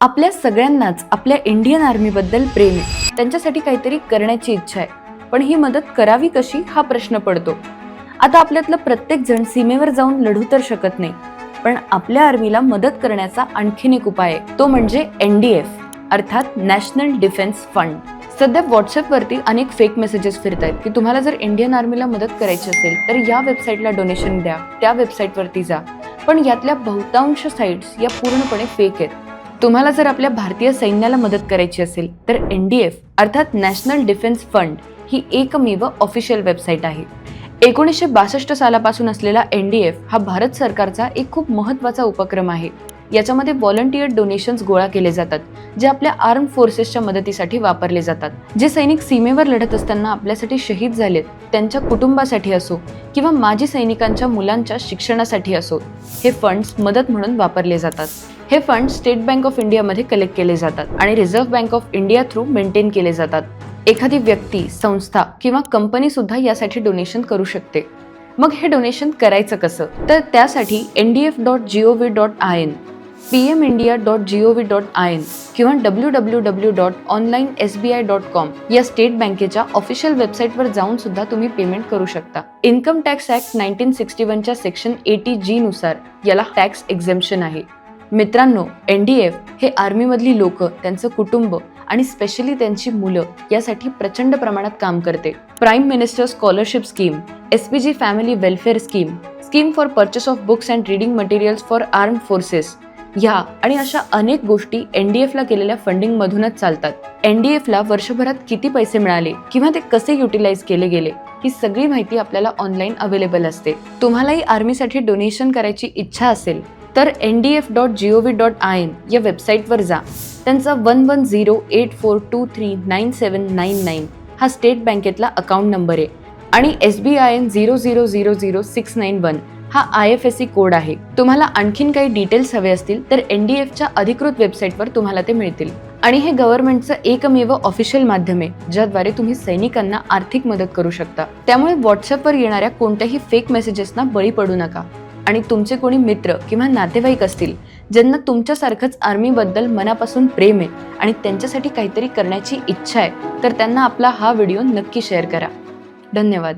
आपल्या सगळ्यांनाच आपल्या इंडियन आर्मीबद्दल प्रेम आहे. त्यांच्यासाठी काहीतरी करण्याची इच्छा आहे. पण ही मदत करावी कशी? हा प्रश्न पडतो. आता आपल्यातलं प्रत्येक जण सीमेवर जाऊन लढू तर शकत नाही. पण आपल्या आर्मीला मदत करण्याचा आणखीन एक उपाय आहे. तो म्हणजे एन डी एफ अर्थात नॅशनल डिफेन्स फंड सध्या व्हॉट्सअपवरती अनेक फेक मेसेजेस फिरत आहेत की तुम्हाला जर इंडियन आर्मीला मदत करायची असेल तर या वेबसाईटला डोनेशन द्या. त्या वेबसाईटवरती जा. पण यातल्या बहुतांश साईट्स या पूर्णपणे फेक आहेत. तुम्हाला जर आपल्या भारतीय सैन्याला मदत करायची असेल तर एन डी एफ अर्थात नॅशनल डिफेन्स फंड ही एकमेव ऑफिशियल वेबसाईट आहे. एकोणीसशे बासष्ट सालापासून असलेला एन डी एफ हा भारत सरकारचा एक खूप महत्त्वाचा उपक्रम आहे. याच्यामध्ये व्हॉलंटियर डोनेशन्स गोळा केले जातात जे आपल्या आर्म फोर्सेसच्या मदतीसाठी वापरले जातात. जे सैनिक सीमेवर लढत असताना आपल्यासाठी शहीद झालेत त्यांच्या कुटुंबासाठी असो किंवा माजी सैनिकांच्या मुलांच्या शिक्षणासाठी असो हे फंड्स मदत म्हणून वापरले जातात. हे फंड स्टेट बँक ऑफ इंडियामध्ये कलेक्ट केले जातात आणि reserve bank of India through maintain केले जातात. एखादी व्यक्ती संस्था किंवा कंपनी सुद्धा यासाठी डोनेशन करू शकते. मग हे डोनेशन करायचं कसं? तर त्यासाठी N D F dot G O V dot I N P M India dot G O V dot I N किंवा W W W dot online S B I dot com या state बँकेच्या official वेबसाईटवर जाऊन सुद्धा तुम्ही payment करू शकता. Income tax act nineteen sixty वनच्या सेक्शन एटी जी नुसार याला टॅक्स एक्झेम्शन आहे. मित्रांनो एन डी एफ हे आर्मीमधली लोक त्यांचं कुटुंब आणि स्पेशली त्यांची मुलं यासाठी प्रचंड प्रमाणात काम करते. Prime minister scholarship scheme S P G family welfare scheme scheme for purchase of books and reading materials for arm forces ह्या आणि अशा अनेक गोष्टी एन डी एफला केलेल्या फंडिंगमधूनच चालतात. एन डी एफला वर्षभरात किती पैसे मिळाले किंवा ते कसे युटिलाइज केले गेले ही सगळी माहिती आपल्याला ऑनलाईन अवेलेबल असते. तुम्हालाही आर्मीसाठी डोनेशन करायची इच्छा असेल तर N D F dot G O V dot I N या वेबसाईटवर जा. त्यांचा one one zero eight four two three nine seven nine nine हा स्टेट बँकेतला अकाउंट नंबर आहे. आणि S B I N zero zero zero zero six nine one हा I F S C code आहे. तुम्हाला आणखीन काही डिटेल्स हवे असतील तर एन डी एफच्या अधिकृत वेबसाईटवर तुम्हाला ते मिळतील. आणि हे गव्हर्नमेंटचं एकमेव ऑफिशियल माध्यम आहे ज्याद्वारे तुम्ही सैनिकांना आर्थिक मदत करू शकता. त्यामुळे व्हॉट्सअपवर येणाऱ्या कोणत्याही फेक मेसेजेसना बळी पडू नका. आणि तुमचे कोणी मित्र किंवा नातेवाईक असतील ज्यांना तुमच्यासारखंच आर्मीबद्दल मनापासून प्रेम आहे आणि त्यांच्यासाठी काहीतरी करण्याची इच्छा आहे तर त्यांना आपला हा व्हिडिओ नक्की शेअर करा. धन्यवाद.